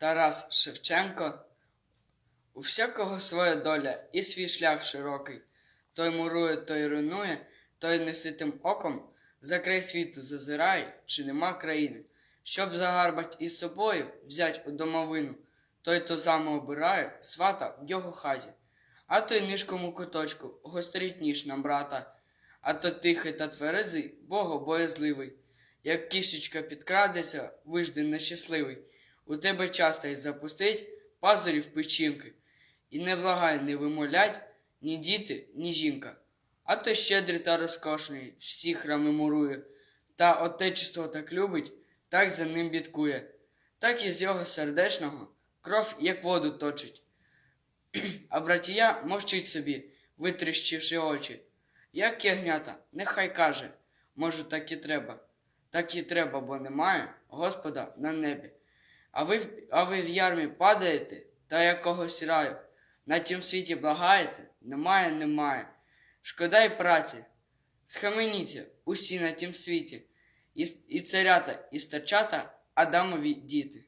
Тарас Шевченко. У всякого своя доля і свій шлях широкий. Той мурує, той руйнує, той неситим оком за край світу зазирає, чи нема країни. Щоб загарбать із собою взять у домовину, той то заму обирає свата в його хаті. А той нишкому куточку гострить ніж на брата, а то тихий та тверезий, богобоязливий. Як кішечка підкрадеться, вижди нещасливий. У тебе часто й запустить пазурів печінки, і не благай не вимолять ні діти, ні жінка. А то щедрий та розкошний, всі храми мурує, та отечество так любить, так за ним бідкує, так із його сердечного кров, як воду точить. А братія мовчить собі, витріщивши очі. Як ягнята, нехай каже, може, так і треба. Так і треба, бо немає Господа на небі. А ви, а ви в ярмі падаєте та якогось раю. На тім світі благаєте? Немає, немає. Шкода й праці. Схаменіться усі на тім світі, і, і царята, і старчата Адамові діти.